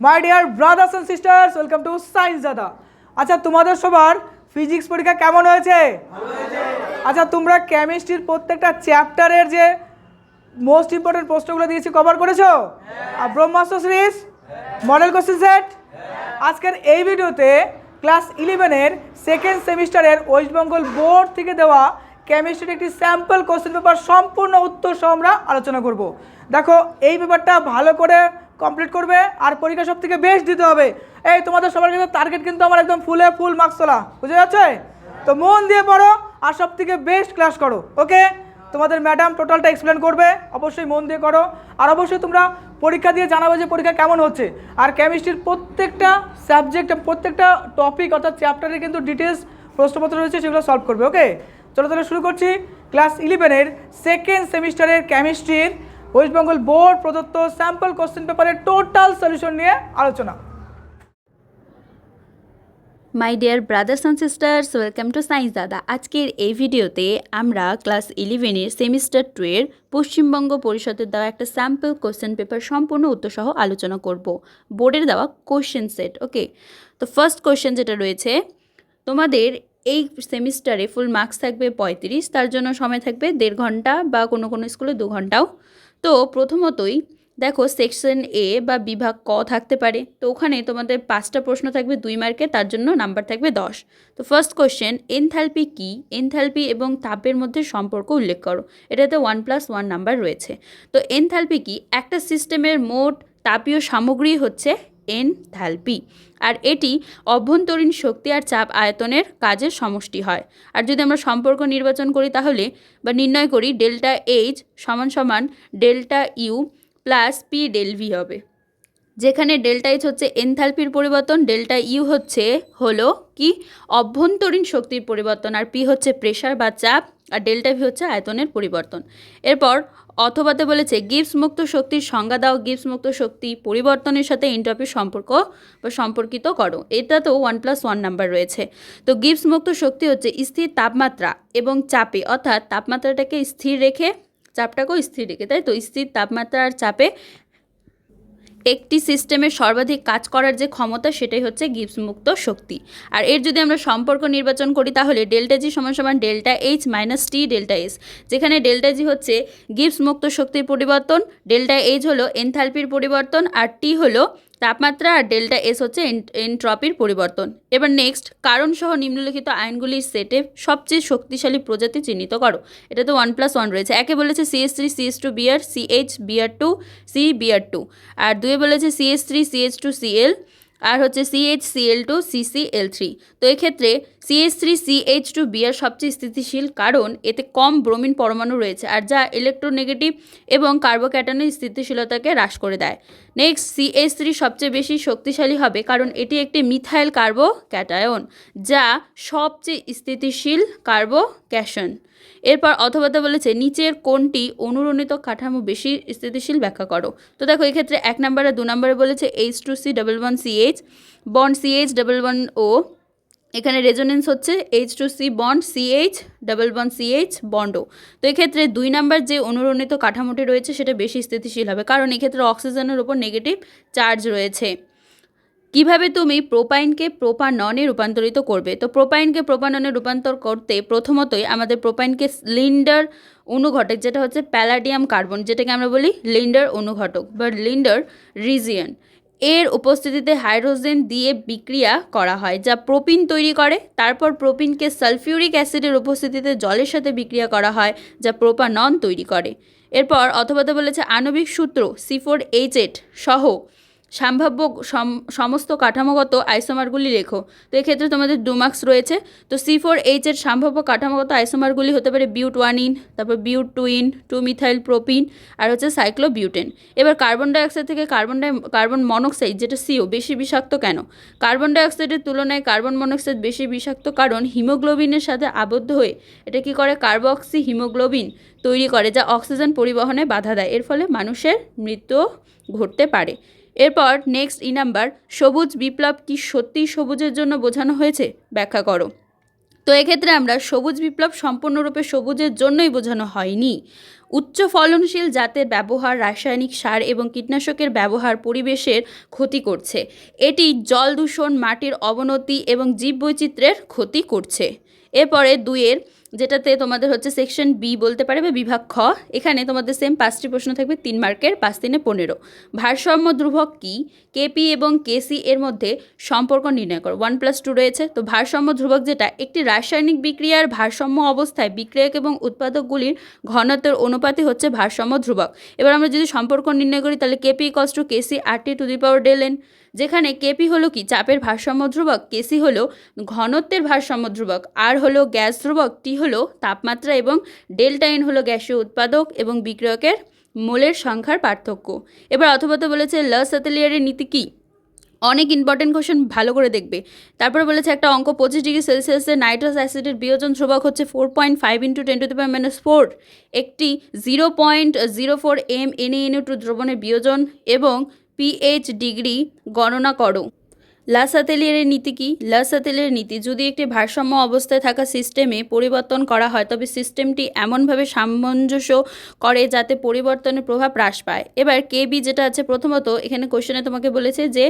My dear brothers and sisters welcome to science Dada আচ্ছা তোমাদের সবার ফিজিক্স পরীক্ষা কেমন হয়েছে? আচ্ছা তোমরা কেমিস্ট্রির প্রত্যেকটা চ্যাপ্টারের যে মোস্ট ইম্পর্টেন্ট প্রশ্নগুলো দিয়েছি কভার করেছ? আর Brahmastra series model question set আজকের এই ভিডিওতে ক্লাস ইলেভেনের সেকেন্ড সেমিস্টারের ওয়েস্ট বেঙ্গল বোর্ড থেকে দেওয়া কেমিস্ট্রির একটি স্যাম্পল কোশ্চেন পেপার সম্পূর্ণ উত্তর সহ আমরা আলোচনা করব। দেখো এই পেপারটা ভালো করে কমপ্লিট করবে আর পরীক্ষা সব থেকে বেস্ট দিতে হবে। এই তোমাদের সবার কিন্তু টার্গেট কিন্তু আমার একদম ফুলে ফুল মার্কস তোলা। বুঝে যাচ্ছে? তো মন দিয়ে পড়ো আর সব থেকে বেস্ট ক্লাস করো ওকে তোমাদের ম্যাডাম টোটালটা এক্সপ্লেন করবে, অবশ্যই মন দিয়ে করো। আর অবশ্যই তোমরা পরীক্ষা দিয়ে জানাবে যে পরীক্ষা কেমন হচ্ছে। আর কেমিস্ট্রির প্রত্যেকটা সাবজেক্ট প্রত্যেকটা টপিক অর্থাৎ চ্যাপ্টারে কিন্তু ডিটেলস প্রশ্নপত্র রয়েছে, সেগুলো সলভ করবে ওকে চলো তাহলে শুরু করছি। ক্লাস ইলেভেনের সেকেন্ড সেমিস্টারের কেমিস্ট্রির ওয়েস্ট বেঙ্গল বোর্ড প্রদত্ত স্যাম্পল কোশ্চেন পেপারের টোটাল সলিউশন নিয়ে আলোচনা। My dear brothers and sisters welcome to science Dada আজকের এই ভিডিওতে আমরা ক্লাস ইলেভেনের সেমিস্টার টু এর পশ্চিমবঙ্গ পরিষদের দেওয়া একটা স্যাম্পল কোশ্চেন পেপার সম্পূর্ণ উত্তরসহ আলোচনা করব। বোর্ডের দেওয়া কোশ্চেন সেট ওকে তো ফার্স্ট কোশ্চেন যেটা রয়েছে, তোমাদের এই সেমিস্টারে ফুল মার্কস থাকবে পঁয়ত্রিশ, তার জন্য সময় থাকবে দেড় ঘণ্টা বা কোনো কোনো স্কুলে দু ঘন্টাও তো প্রথমতই দেখো সেকশন এ বা বিভাগ ক থাকতে পারে। তো ওখানে তোমাদের পাঁচটা প্রশ্ন থাকবে, দুই মার্কে তার জন্য নাম্বার থাকবে দশ। তো ফার্স্ট কোয়েশ্চেন এনথ্যালপি কি? এনথ্যালপি এবং তাপের মধ্যে সম্পর্ক উল্লেখ করো। এটাতে ওয়ান প্লাস ওয়ান নাম্বার রয়েছে। তো এনথ্যালপি কি? একটা সিস্টেমের মোট তাপীয় সামগ্রী হচ্ছে এনথ্যালপি আর এটি অভ্যন্তরীণ শক্তি আর চাপ আয়তনের কাজের সমষ্টি হয়। আর যদি আমরা সম্পর্ক নির্বাচন করি তাহলে বা নির্ণয় করি ডেল্টা এইচ সমান সমান delta U plus P del V হবে। যেখানে ডেল্টা এইচ হচ্ছে এনথ্যালপির পরিবর্তন, ডেল্টা ইউ হচ্ছে হলো কি? অভ্যন্তরীণ শক্তির পরিবর্তন। আর পি হচ্ছে প্রেশার বা চাপ আর ডেল্টা ভি হচ্ছে আয়তনের পরিবর্তন। এরপর অথবাতে বলেছে গিভস মুক্ত শক্তির সংজ্ঞা দাও গিভস মুক্ত শক্তি পরিবর্তনের সাথে এন্ট্রপির সম্পর্ক বা সম্পর্কিত করো। এটা তো ওয়ান প্লাস ওয়ান নাম্বার রয়েছে। তো গিভস মুক্ত শক্তি হচ্ছে স্থির তাপমাত্রা এবং চাপে, অর্থাৎ তাপমাত্রাটাকে স্থির রেখে, চাপটাকেও স্থির রেখে, তাই তো? স্থির তাপমাত্রা আর চাপে একটি সিস্টেমে সর্বাধিক কাজ করার যে ক্ষমতা, সেটাই হচ্ছে গিবস মুক্ত শক্তি। আর এর যদি আমরা সম্পর্ক নির্বাচন করি, তাহলে ডেল্টা জি সমান সমান delta H minus T delta S যেখানে ডেল্টা জি হচ্ছে গিবস মুক্ত শক্তির পরিবর্তন ডেল্টা এইচ হলো এনথ্যালপির পরিবর্তন, আর টি হলো তাপমাত্রা আর ডেল্টা এস হচ্ছে এনট্রপির পরিবর্তন। এবার নেক্সট কারণসহ নিম্নলিখিত আইনগুলির সেটে সবচেয়ে শক্তিশালী প্রজাতি চিহ্নিত করো। এটা তো ওয়ান প্লাস ওয়ান রয়েছে। একে বলেছে CS three CS two BR CH BR two C BR two আর দুয়ে বলেছে CS three CH two CL আর হচ্ছে CH CL two CCL three তো এক্ষেত্রে CS three CH two BR সবচেয়ে স্থিতিশীল কারণ, এতে কম ব্রোমিন পরমাণু রয়েছে আর যা ইলেকট্রোনেগেটিভ এবং কার্বোক্যাটনের স্থিতিশীলতাকে হ্রাস করে দেয়। নেক্সট সিএস থ্রি সবচেয়ে বেশি শক্তিশালী হবে কারণ এটি একটি মিথাইল কার্বো ক্যাটায়ন যা সবচেয়ে স্থিতিশীল কার্বো ক্যাশন এরপর অথবাতে বলেছে, নিচের কোনটি অনুরণিত কাঠামো বেশি স্থিতিশীল ব্যাখ্যা করো। তো দেখো, এক্ষেত্রে এক নম্বরে, দু নম্বরে বলেছে H two C double one C H bond C H double one ও এখানে রেজোনেন্স হচ্ছে H two C bond C H double one C H বন্ডও তো এক্ষেত্রে দুই নাম্বার যে অনুরণিত কাঠামোটি রয়েছে, সেটা বেশি স্থিতিশীল হবে। কারণ এক্ষেত্রে অক্সিজেনের ওপর নেগেটিভ চার্জ রয়েছে। কীভাবে তুমি প্রোপাইনকে প্রোপাননে রূপান্তরিত করবে? তো প্রোপাইনকে প্রোপাননে রূপান্তর করতে প্রথমতই আমাদের প্রোপাইনকে লিন্ডার অনুঘটক যেটা হচ্ছে প্যালাডিয়াম কার্বন যেটাকে আমরা বলি লিন্ডার অনুঘটক বা লিন্ডার রিজিয়ন। এর উপস্থিতিতে হাইড্রোজেন দিয়ে বিক্রিয়া করা হয়, যা প্রোপিন তৈরি করে। তারপর প্রোপিনকে সালফিউরিক অ্যাসিডের উপস্থিতিতে জলের সাথে বিক্রিয়া করা হয়, যা প্রোপানন তৈরি করে। এরপর অথবাতে বলেছে আণবিক সূত্র সি ফোর এইচ এইট সহ সম্ভাব্য সম- সমস্ত কাঠামোগত আইসোমারগুলি লেখো। তো এক্ষেত্রে তোমাদের দু মার্কস রয়েছে। তো সি ফোর এইচ এর সম্ভাব্য কাঠামোগত আইসোমারগুলি হতে পারে বিউট ওয়ান ইন তারপর bute two ene two methyl propene আর হচ্ছে সাইক্লোবিউটেন এবার কার্বন ডাইঅক্সাইড থেকে কার্বন ডাই কার্বন মনোক্সাইড যেটা সিও বেশি বিষাক্ত কেন? কার্বন ডাইঅক্সাইডের তুলনায় কার্বন মনোক্সাইড বেশি বিষাক্ত কারণ হিমোগ্লোবিনের সাথে আবদ্ধ হয়ে এটা কি করে? কার্বক্সি হিমোগ্লোবিন তৈরি করে, যা অক্সিজেন পরিবহনে বাধা দেয়। এর ফলে মানুষের মৃত্যু ঘটতে পারে। এরপর নেক্সট ই নাম্বার সবুজ বিপ্লব কি সত্যিই সবুজের জন্য বোঝানো হয়েছে? ব্যাখ্যা করো। তো এক্ষেত্রে আমরা সবুজ বিপ্লব সম্পূর্ণরূপে সবুজের জন্যই বোঝানো হয়নি। উচ্চ ফলনশীল জাতের ব্যবহার, রাসায়নিক সার এবং কীটনাশকের ব্যবহার পরিবেশের ক্ষতি করছে। এটি জল দূষণ, মাটির অবনতি এবং জীববৈচিত্র্যের ক্ষতি করছে। এরপরে দুইয়ের, যেটাতে তোমাদের হচ্ছে সেকশন বি বলতে পারে বা বিভাগ খ, এখানে তোমাদের সেম পাঁচটি প্রশ্ন থাকবে, তিন মার্কের, পাঁচ তিনে পনেরো। ভারসাম্য ধ্রুবক কি? কেপি এবং কেসি এর মধ্যে সম্পর্ক নির্ণয় করো। ওয়ান প্লাস টু রয়েছে। তো ভারসাম্য ধ্রুবক যেটা, একটি রাসায়নিক বিক্রিয়ার ভারসাম্য অবস্থায় বিক্রিয়ক এবং উৎপাদকগুলির ঘনত্বের অনুপাতে হচ্ছে ভারসাম্য ধ্রুবক। এবার আমরা যদি সম্পর্ক নির্ণয় করি, তাহলে KP cos to KC R T to the power del N যেখানে কেপি হলো কি? চাপের ভারসাম্য ধ্রুবক কেসি হলো ঘনত্বের ভারসাম্য ধ্রুবক আর হলো গ্যাস ধ্রুবক টি হলো তাপমাত্রা এবং ডেল্টা এন হলো গ্যাসীয় উৎপাদক এবং বিক্রয়কের মোলের সংখ্যার পার্থক্য। এবার অথবা বলেছে লস অ্যাতেলিয়ারের নীতি কী? অনেক ইম্পর্টেন্ট কোশ্চেন ভালো করে দেখবে। তারপরে বলেছে একটা অঙ্ক, পঁচিশ ডিগ্রি সেলসিয়াসে নাইট্রাস অ্যাসিডের বিয়োজন ধ্রুবক হচ্ছে four point five into ten to the power minus four একটি zero point zero four M N N two দ্রবণের বিয়োজন এবং পিএইচ ডিগ্রি গণনা করো। লাসাতেলিয়ারের নীতি কি? লাসাতেলিয়ারের নীতি, যদি একটি ভারসাম্য অবস্থায় থাকা সিস্টেমে পরিবর্তন করা হয়, তবে সিস্টেমটি এমনভাবে সামঞ্জস্য করে যাতে পরিবর্তনের প্রভাব হ্রাস পায়। এবার কেবি যেটা আছে, প্রথমত এখানে কোশ্চেনে তোমাকে বলেছে যে,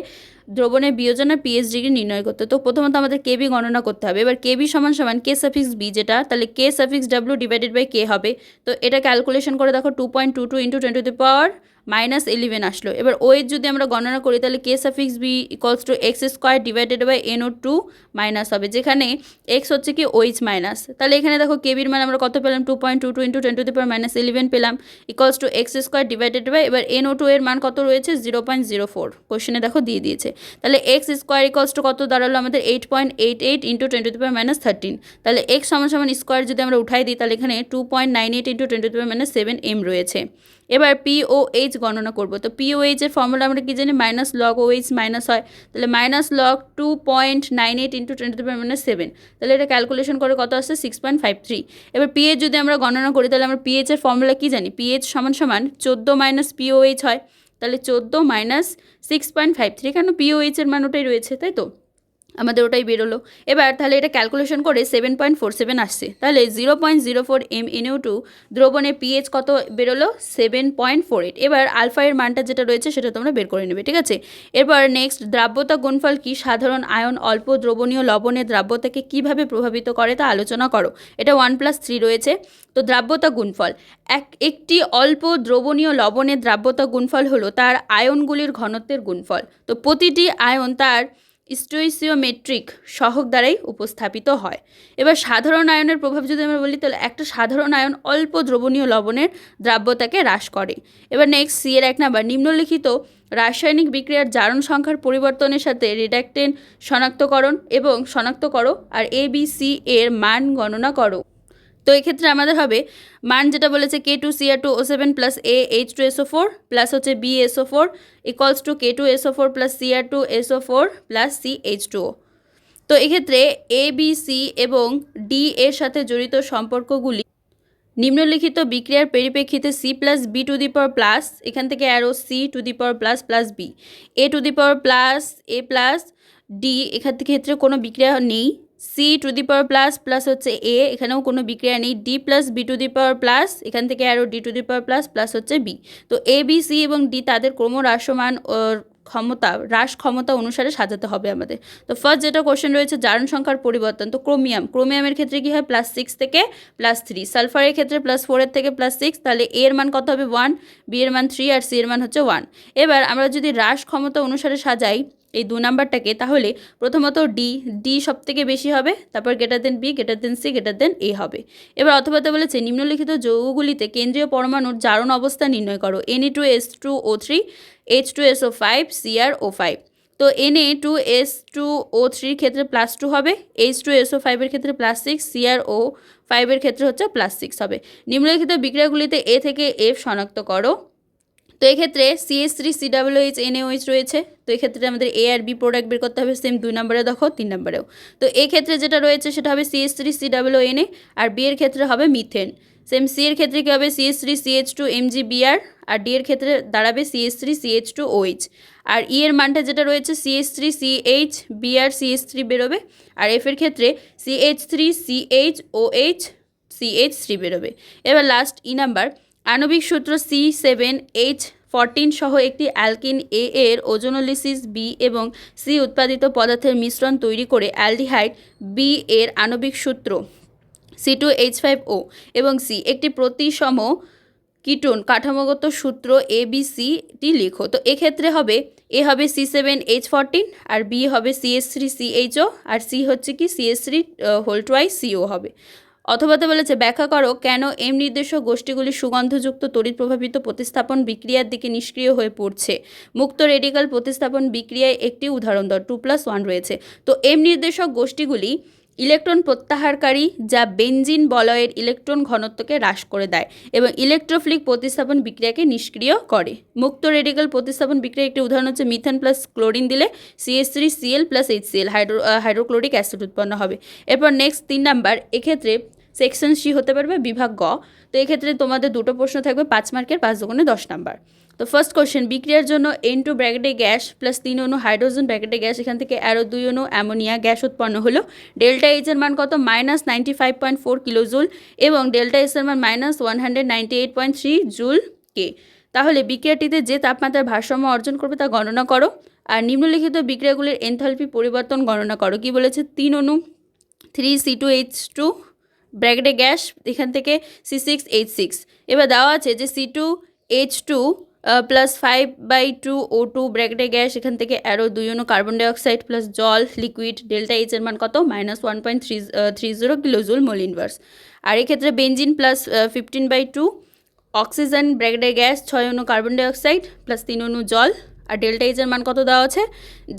দ্রবণের বিয়োজনা পিএইচ ডিগ্রি নির্ণয় করতে। তো প্রথমত আমাদের কেবি গণনা করতে হবে। এবার কেবি সমান সমান কে সাফিক্স বি যেটা, তাহলে K suffix W divided by K হবে। তো এটা ক্যালকুলেশন করে দেখো two point two two into twenty two power minus eleven আসলো। এবার ওয়ের যদি আমরা গণনা করি, তাহলে K suffix B equals two X square divided by N O two minus হবে, যেখানে এক্স হচ্ছে কি ওইচ মাইনাস তাহলে এখানে দেখো কেবির মান আমরা কত পেলাম? Two point two two into ten to the power minus eleven পেলাম equals two X square divided by এবার এন ও টু এর মান কত রয়েছে? জিরো পয়েন্ট জিরো ফোর কোশ্চেনে দেখো দিয়ে দিয়েছে। তাহলে এক্স স্কোয়ার ইকলস টু কত দাঁড়াল আমাদের? Eight point eight eight into ten to the power minus thirteen তাহলে এক্স সমান সমান স্কোয়ার যদি আমরা উঠাই দিই, তাহলে এখানে two point nine eight into ten to the power minus seven M রয়েছে। এবার পি ও এইচ গণনা করব। তো পি ও এইচের ফর্মুলা আমরা কি জানি? Minus log O H minus হয়। তাহলে minus log two point nine eight into twenty three minus seven তাহলে এটা ক্যালকুলেশন করে কত আসছে? সিক্স পয়েন্ট ফাইভ থ্রি এবার পিএইচ যদি আমরা গণনা করি, তাহলে আমরা পিএইচের ফর্মুলা কি জানি? পিএইচ সমান সমান চোদ্দ মাইনাস পিওএইচ হয়। তাহলে চোদ্দ minus six point five three কেন পিওএইচের মান ওটাই রয়েছে, তাই তো? আমাদের ওটাই বেরোলো। এবার তাহলে এটা ক্যালকুলেশন করে সেভেন পয়েন্ট ফোর সেভেন আসছে। তাহলে zero point zero four M NO two দ্রবণের পিএইচ কত বেরোলো? সেভেন পয়েন্ট ফোর এইট এবার আলফা এর মানটা যেটা রয়েছে সেটা তোমরা বের করে নেবে, ঠিক আছে? এরপর নেক্সট দ্রাব্যতা গুণফল কি? সাধারণ আয়ন অল্প দ্রবণীয় লবণের দ্রাব্যতাকে কীভাবে প্রভাবিত করে তা আলোচনা করো। এটা ওয়ান প্লাস থ্রি রয়েছে। তো দ্রাব্যতা গুণফল, এক, একটি অল্প দ্রবণীয় লবণের দ্রাব্যতা গুণফল হলো তার আয়নগুলির ঘনত্বের গুণফল। তো প্রতিটি আয়ন তার স্টোইসিওমেট্রিক সহক দ্বারাই উপস্থাপিত হয়। এবার সাধারণ আয়নের প্রভাব যদি আমরা বলি, তাহলে একটা সাধারণ আয়ন অল্প দ্রবণীয় লবণের দ্রাব্যতাকে হ্রাস করে। এবার নেক্সট সি এর এক নাম্বার নিম্নলিখিত রাসায়নিক বিক্রিয়ার জারণ সংখ্যার পরিবর্তনের সাথে রিডাক্টেন শনাক্তকরণ এবং শনাক্ত করো, আর এ বি সি এর মান গণনা করো। তো এক্ষেত্রে আমাদের হবে মান যেটা বলেছে K two CR two O seven plus A H two SO four plus হচ্ছে B SO four equals two K two SO four plus CR two SO four plus C H two O তো এক্ষেত্রে A B C এবং D এর সাথে জড়িত সম্পর্কগুলি নিম্নলিখিত বিক্রিয়ার পরিপ্রেক্ষিতে C plus B to the power plus এখান থেকে arrow C to the power plus plus B A to the power plus A plus D এখান থেকে ক্ষেত্রে কোনো বিক্রিয়া নেই। C to the power plus plus হচ্ছে এ এখানেও কোনো বিক্রিয়া নেই। D plus B to the power plus এখান থেকে আরও D to the power plus plus হচ্ছে বি তো এ বি সি এবং ডি তাদের ক্রমহ্রাসমান, ও, ক্ষমতা, হ্রাস ক্ষমতা অনুসারে সাজাতে হবে আমাদের। তো ফার্স্ট যেটা কোশ্চেন রয়েছে, জারণ সংখ্যার পরিবর্তন। তো ক্রোমিয়াম, ক্রোমিয়ামের ক্ষেত্রে কী হয়? প্লাস সিক্স থেকে প্লাস থ্রি সালফারের ক্ষেত্রে প্লাস ফোরের থেকে প্লাস সিক্স তাহলে এ এর মান কত হবে? ওয়ান বি এর মান থ্রি আর সি এর মান হচ্ছে ওয়ান এবার আমরা যদি হ্রাস ক্ষমতা অনুসারে সাজাই এই দু নাম্বারটাকে, তাহলে প্রথমত ডি ডি সব থেকে বেশি হবে, তারপর গেটার দেন বি গেটার দেন সি গেটার দেন এ হবে। এবার অথবাতে বলেছে, নিম্নলিখিত যৌগগুলিতে কেন্দ্রীয় পরমাণুর জারণ অবস্থা নির্ণয় করো। N two S two O three H two S O five CR O five তো N A two S two O থ্রির ক্ষেত্রে প্লাস টু হবে এইচ টু এস ও ফাইভের ক্ষেত্রে প্লাস সিক্স সিআর ও ফাইভের ক্ষেত্রে হচ্ছে প্লাস সিক্স হবে। নিম্নলিখিত বিক্রিয়াগুলিতে এ থেকে এফ শনাক্ত করো। তো এক্ষেত্রে CS three C W H NAOH রয়েছে। তো এক্ষেত্রে আমাদের এ আর বি প্রোডাক্ট বের করতে হবে সেম দুই নম্বরে দেখো, তিন নম্বরেও। তো এই ক্ষেত্রে যেটা রয়েছে সেটা হবে CS three C W NA আর বি এর ক্ষেত্রে হবে মিথেন সেম সি এর ক্ষেত্রে কী হবে? CS three CH two M G BR আর ডি এর ক্ষেত্রে দাঁড়াবে CS three CH two OH আর ই এর মানটা যেটা রয়েছে CH three CH B R CH three বেরোবে। আর এফ এর ক্ষেত্রে CH three CH O H CH three বেরোবে। এবার লাস্ট ই নাম্বার আণবিক সূত্র সি সেভেন এইচ ফরটিন সহ একটি অ্যালকিন এ এর ওজোনোলিসিস বি এবং সি উৎপাদিত পদার্থের মিশ্রণ তৈরি করে অ্যালডিহাইড বি এর আণবিক সূত্র C two H five O এবং সি একটি প্রতিসম কিটোন কাঠামোগত সূত্র এ বি সিটি লিখো। তো এক্ষেত্রে হবে এ হবে সি সেভেন এইচ ফরটিন আর বি হবে CS three C H O আর সি হচ্ছে কি CS three whole twice CO হবে। অথবাতে বলেছে, ব্যাখ্যা করো কেন এম নির্দেশক গোষ্ঠীগুলি সুগন্ধযুক্ত তড়িৎ প্রভাবিত প্রতিস্থাপন বিক্রিয়ার দিকে নিষ্ক্রিয় হয়ে পড়ছে। মুক্ত রেডিকাল প্রতিস্থাপন বিক্রিয়ায় একটি উদাহরণ দর টু প্লাস ওয়ান রয়েছে। তো এম নির্দেশক গোষ্ঠীগুলি ইলেকট্রন প্রত্যাহারকারী যা বেনজিন বলয়ের ইলেকট্রন ঘনত্বকে হ্রাস করে দেয় এবং ইলেকট্রোফিলিক প্রতিস্থাপন বিক্রিয়াকে নিষ্ক্রিয় করে। মুক্ত রেডিকাল প্রতিস্থাপন বিক্রিয়া একটি উদাহরণ হচ্ছে, মিথেন প্লাস ক্লোরিন দিলে CS three CL plus H CL hydro hydrochloric acid উৎপন্ন হবে। এরপর নেক্সট তিন নাম্বার, এক্ষেত্রে সেকশন সি হতে পারবে বিভাগ গ। তো এক্ষেত্রে তোমাদের দুটো প্রশ্ন থাকবে, পাঁচ মার্কের, পাঁচ দোকানে দশ নাম্বার। তো ফার্স্ট কোশ্চেন বিক্রিয়ার জন্য এন টু ব্র্যাকেটে গ্যাস প্লাস তিন অনু হাইড্রোজেন ব্র্যাকেটে গ্যাস এখান থেকে অ্যারো দুই অনু অ্যামোনিয়া গ্যাস উৎপন্ন হলো। ডেল্টা এইচের মান কত? Minus ninety five point four kilojoule এবং ডেল্টা এসের মান minus one hundred ninety eight point three joule K তাহলে বিক্রিয়াটিতে যে তাপমাত্রার ভারসাম্য অর্জন করবে তা গণনা করো। আর নিম্নলিখিত বিক্রিয়াগুলির এনথালপি পরিবর্তন গণনা করো। কি বলেছে? তিন অনু three C two H two ব্র্যাকেটে গ্যাস, এখান থেকে সি সিক্স এইচ সিক্স এবার দেওয়া আছে যে C two H two plus five by two O two ব্র্যাকেটে গ্যাস, এখান থেকে অ্যারো দুই অনু কার্বন ডাইঅক্সাইড প্লাস জল লিকুইড ডেল্টা এইচের মান কত? Minus one point three three zero kilojoule mole inverse আর এক্ষেত্রে benzene plus fifteen by two oxygen ব্র্যাকেটে গ্যাস, ছয় অনু কার্বন ডাইঅক্সাইড প্লাস তিন অনু জল আর ডেল্টা এইচের মান কত দেওয়া আছে?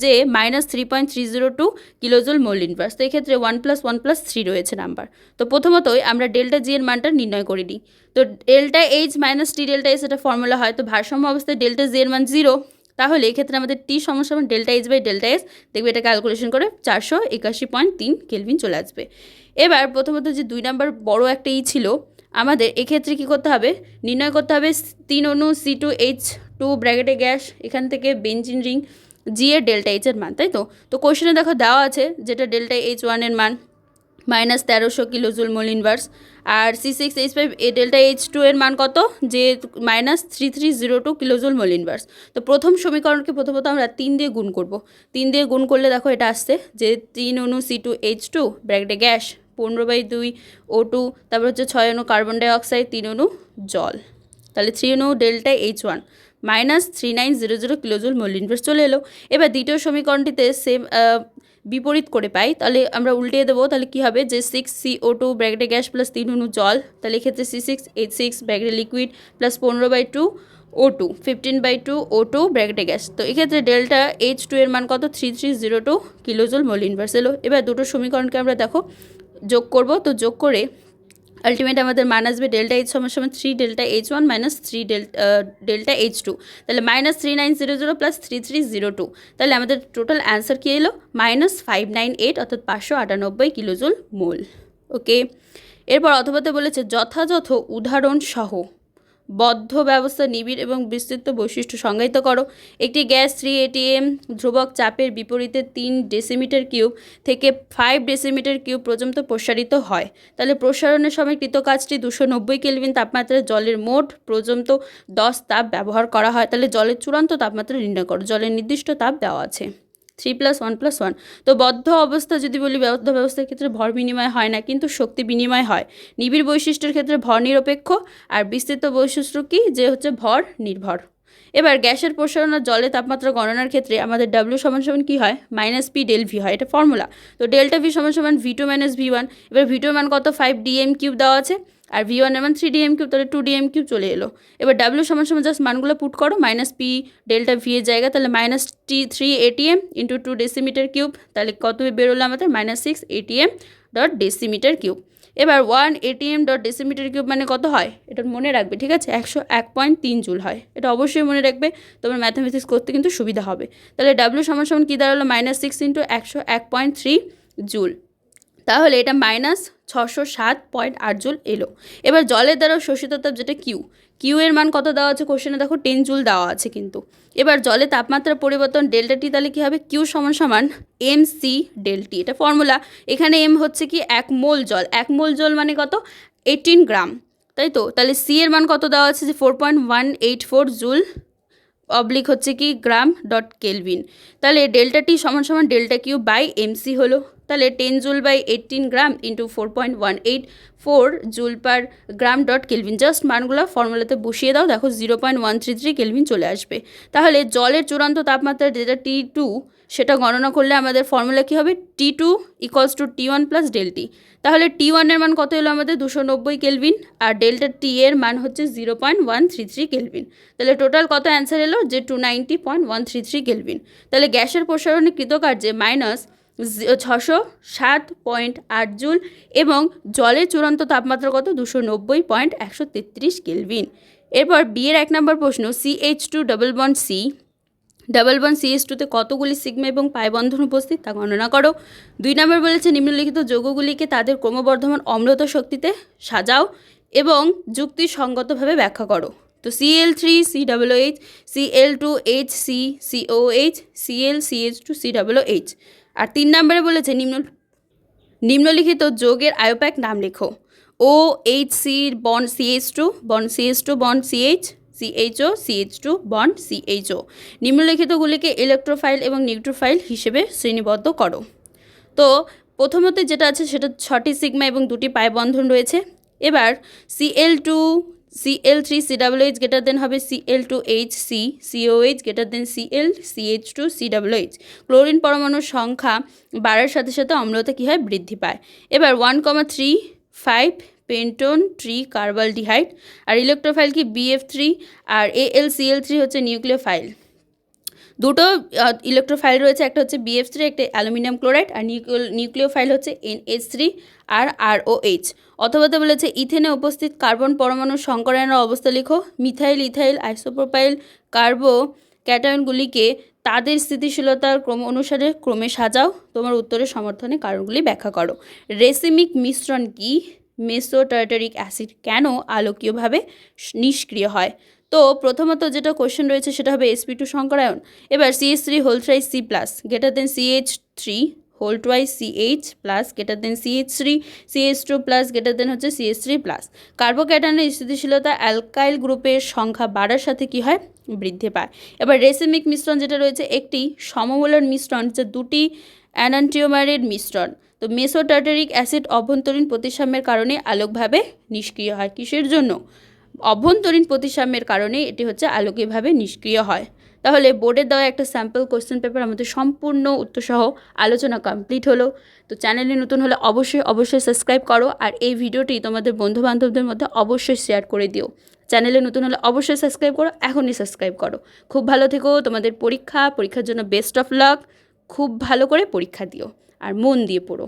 যে minus three point three zero two kilojoule mole inverse তো এক্ষেত্রে one plus one plus three রয়েছে নাম্বার তো প্রথমতই আমরা ডেল্টা জি এর মানটা নির্ণয় করে নিই। তো delta H minus T delta H এটা ফর্মুলা হয়। তো ভারসাম্য অবস্থায় ডেল্টা জি এর মান জিরো তাহলে এক্ষেত্রে আমাদের টি সমস্যা মানে delta H by delta S দেখবে এটা ক্যালকুলেশন করে চারশো একাশি পয়েন্ট তিন কেলভিন চলে আসবে। এবার প্রথমত যে দুই নাম্বার বড় একটা ই ছিল, আমাদের এক্ষেত্রে কী করতে হবে? নির্ণয় করতে হবে তিন অনু সি টু এইচ টু ব্র্যাকেটে গ্যাস, এখান থেকে বেঞ্জিন রিং জি এর ডেল্টা এইচের মান, তাই তো? তো কোশ্চেনে দেখো দেওয়া আছে যেটা ডেল্টা এইচ ওয়ানের মান মাইনাস তেরোশো কিলোজুল মোল ইনভার্স আর সি সিক্স এইচ ফাইভ এ ডেল্টা এইচ টু এর মান কত? যে minus three three zero two kilojoule mole inverse তো প্রথম সমীকরণকে প্রথমত আমরা তিন দিয়ে গুণ করব। তিন দিয়ে গুণ করলে দেখো এটা আসছে যে তিন অনু সি টু এইচ টু ব্র্যাকেটে গ্যাস, পনেরো বাই দুই ও টু তারপর হচ্ছে ছয় অনু কার্বন ডাইঅক্সাইড তিন অনু জল। তাহলে থ্রি অনু delta H one minus three nine zero zero kilojoule mole inverse চলে এলো। এবার দ্বিতীয় সমীকরণটিতে সেম বিপরীত করে পাই, তাহলে আমরা উল্টিয়ে দেবো, তাহলে কী হবে যে সিক্স সি ও টু ব্র্যাকেটে গ্যাস প্লাস তিন অনু জল, তাহলে এক্ষেত্রে সি সিক্স এইচ সিক্স ব্র্যাকেটে লিকুইড প্লাস পনেরো by two O two fifteen by two O two ব্র্যাকেটে গ্যাস। তো এক্ষেত্রে ডেল্টা এইচ টু এর মান কত? Three three zero two kilojoule mole inverse এলো। এবার দুটো সমীকরণকে আমরা দেখো, যোগ করব, তো যোগ করে আলটিমেট আমাদের মান আসবে ডেল্টা এইচ সমান সমান three delta H one minus three delta delta H two তাহলে minus three nine zero zero plus three three zero two তাহলে আমাদের টোটাল অ্যান্সার কী এলো? মাইনাস ফাইভ নাইন এইট অর্থাৎ পাঁচশো আটানব্বই কিলোজুল মোল। ওকে এরপর অথবাতে বলেছে যথাযথ উদাহরণ সহ। বদ্ধ ব্যবস্থা নিবিড় এবং বিস্তৃত বৈশিষ্ট্য সংজ্ঞায়িত করো। একটি গ্যাস থ্রি এটিএম ধ্রুবক চাপের বিপরীতে তিন ডেসিমিটার কিউব থেকে ফাইভ ডেসিমিটার কিউব পর্যন্ত প্রসারিত হয়। তাহলে প্রসারণের সময় কৃত কাজটি দুশো নব্বই কেলভিন তাপমাত্রায় জলের মোট পর্যন্ত দশ তাপ ব্যবহার করা হয়। তাহলে জলের চূড়ান্ত তাপমাত্রা নির্ণয় করো। জলের নির্দিষ্ট তাপ দেওয়া আছে। Three plus one plus one তো বদ্ধ অবস্থা যদি বলি, বদ্ধ ব্যবস্থার ক্ষেত্রে ভর বিনিময় হয় না, কিন্তু শক্তি বিনিময় হয়। নিবিড় বৈশিষ্ট্যের ক্ষেত্রে ভর নিরপেক্ষ, আর বিস্তৃত বৈশিষ্ট্য কি? যে হচ্ছে ভর নির্ভর। এবার গ্যাসের প্রসারণ আর জলের তাপমাত্রা গণনার ক্ষেত্রে আমাদের ডাব্লিউ সমান সমান কী হয়? মাইনাস পি ডেল ভি হয়, এটা ফর্মুলা তো ডেল্টা ভি সমান সমান V two minus V one এবার ভি টু মান কত? ফাইভ ডিএম কিউব দেওয়া আছে। আর ভি ওয়ানের এমন থ্রি ডিএম কিউব তাহলে টু ডিএম কিউব চলে এলো। এবার ডাব্লিউ সমান সমান জাস্ট মানগুলো পুট করো মাইনাস পি ডেল্টা ভি এর জায়গা তাহলে minus T three atm into two decimetre cube তাহলে কত বেরোলো আমাদের? Minus six atm dot decimetre cube এবার one atm dot decimetre cube মানে কত হয়? এটা মনে রাখবে, ঠিক আছে? একশো এক পয়েন্ট তিন জুল হয়। এটা অবশ্যই মনে রাখবে, তোমার ম্যাথামেটিক্স করতে কিন্তু সুবিধা হবে। তাহলে ডাব্লিউ সমান সমান কী দাঁড়াল? মাইনাস সিক্স ইন্টু একশো এক পয়েন্ট থ্রি জুল। তাহলে এটা মাইনাস ছশো সাত পয়েন্ট আট জুল এলো। এবার জলের দ্বারা শোষিত তাপ যেটা কিউ কিউ এর মান কত দেওয়া আছে কোশ্চেনে দেখো টেন জুল দেওয়া আছে কিন্তু। এবার জলে তাপমাত্রা পরিবর্তন ডেল্টা টি তাহলে কী হবে? কিউ সমান সমান এম সি ডেলটি এটা ফর্মুলা এখানে এম হচ্ছে কি এক মোল জল। এক মোল জল মানে কত? Eighteen gram. তাই তো? তাহলে সি এর মান কত দেওয়া আছে? যে four point one eight four joule oblique হচ্ছে কি গ্রাম ডট কেলভিন তাহলে ডেল্টা টি সমান সমান ডেল্টা কিউ বাই এমসি হলো। তাহলে ten joule by eighteen gram into four point one eight four joule per gram dot kelvin just মানগুলো ফর্মুলাতে বসিয়ে দাও, দেখো zero point one three three kelvin চলে আসবে। তাহলে জলের চূড়ান্ত তাপমাত্রা যেটা টি টু সেটা গণনা করলে আমাদের ফর্মুলা কী হবে? T two equals two T one plus delta T তাহলে টি ওয়ানের মান কত এলো আমাদের? দুশো নব্বই কেলভিন আর ডেল্টা টি এর মান হচ্ছে zero point one three three kelvin তাহলে টোটাল কত অ্যান্সার এলো? যে two ninety point one three three kelvin তাহলে গ্যাসের প্রসারণে কৃতকার্যে মাইনাস ছশো সাত পয়েন্ট আট জুল এবং জলের চূড়ান্ত তাপমাত্রা কত? দুশো নব্বই পয়েন্ট একশো তেত্রিশ কেলভিন এরপর বিয়ের এক নম্বর প্রশ্ন C H two double bond C double bond CS টুতে কতগুলি সিগমা এবং পাই বন্ধন উপস্থিত তা গণনা করো। দুই নম্বর বলেছে নিম্নলিখিত যৌগগুলিকে তাদের ক্রমবর্ধমান অম্লতা শক্তিতে সাজাও এবং যুক্তিসঙ্গতভাবে ব্যাখ্যা করো। তো CL three C double H CL two H C CO H CL CH two C double H আর তিন নম্বরে বলেছে নিম্ন, নিম্নলিখিত যোগের আয়োপ্যাক নাম লেখো। O H C bond CH two bond CH two bond CH CHO CH two bond CHO নিম্নলিখিতগুলিকে electrophile এবং নিউট্রোফাইল হিসেবে শ্রেণীবদ্ধ করো। তো, প্রথমত যেটা আছে সেটা ছটি সিগমা এবং দুটি পাই বন্ধন রয়েছে। এবার CL two CL three C double H greater than হবে CL two H C COH greater than CL CH two C double H chlorine পরমাণুর সংখ্যা বাড়ার সাথে সাথে অম্লতা কী হয়? বৃদ্ধি পায়। এবার one comma three five pentane, tri, carbaldehyde আর ইলেকট্রোফাইল কি বিএফ থ্রি আর এএল সিএল থ্রি হচ্ছে নিউক্লিওফাইল। দুটো ইলেকট্রোফাইল রয়েছে, একটা হচ্ছে বিএফ থ্রি একটা অ্যালুমিনিয়াম ক্লোরাইড আর নিউক্লিওফাইল হচ্ছে এনএইচ থ্রি আর আর ও এইচ অথবা বলেছে, ইথেনে উপস্থিত কার্বন পরমাণুর সংকরায়নের অবস্থা লিখো। মিথাইল, ইথাইল, আইসোপ্রোপাইল, কার্বো, ক্যাটায়নগুলিকে তাদের স্থিতিশীলতার ক্রম অনুসারে ক্রমে সাজাও। তোমার উত্তরের সমর্থনে কারণগুলি ব্যাখ্যা করো। রেসিমিক মিশ্রণ কি? মেসোটার্টারিক অ্যাসিড কেন আলোকীয়ভাবে নিষ্ক্রিয় হয়? তো প্রথমত যেটা কোশ্চেন রয়েছে সেটা হবে এসপি টু সংকরায়ন। এবার CS three whole thrice C plus greater than CH three whole twice CH plus greater than CH three CH two plus greater than হচ্ছে সিএস থ্রি প্লাস কার্বোক্যাটানের স্থিতিশীলতা অ্যালকাইল গ্রুপের সংখ্যা বাড়ার সাথে কি হয়? বৃদ্ধি পায়। এবার রেসিমিক মিশ্রণ যেটা রয়েছে, একটি সমমূলের মিশ্রণ যে দুটি অ্যানান্টিওমারের মিশ্রণ। তো মেসোটার্টারিক অ্যাসিড অভ্যন্তরীণ প্রতিসাম্যের কারণে আলোকভাবে নিষ্ক্রিয় হয়। কিসের জন্য? অভ্যন্তরীণ প্রতিসাম্যের কারণে এটি হচ্ছে আলোকীয়ভাবে নিষ্ক্রিয় হয়। তাহলে বোর্ডের দেওয়া একটা স্যাম্পল কোয়েশ্চেন পেপার আমাদের সম্পূর্ণ উত্তরসহ আলোচনা কমপ্লিট হলো। তো চ্যানেলে নতুন হলে অবশ্যই অবশ্যই সাবস্ক্রাইব করো আর এই ভিডিওটি তোমাদের বন্ধুবান্ধবদের মধ্যে অবশ্যই শেয়ার করে দিও। চ্যানেলে নতুন হলে অবশ্যই সাবস্ক্রাইব করো, এখনই সাবস্ক্রাইব করো। খুব ভালো থেকো, তোমাদের পরীক্ষা, পরীক্ষার জন্য বেস্ট অফ লাক খুব ভালো করে পরীক্ষা দিও আর মন দিয়ে পড়ো।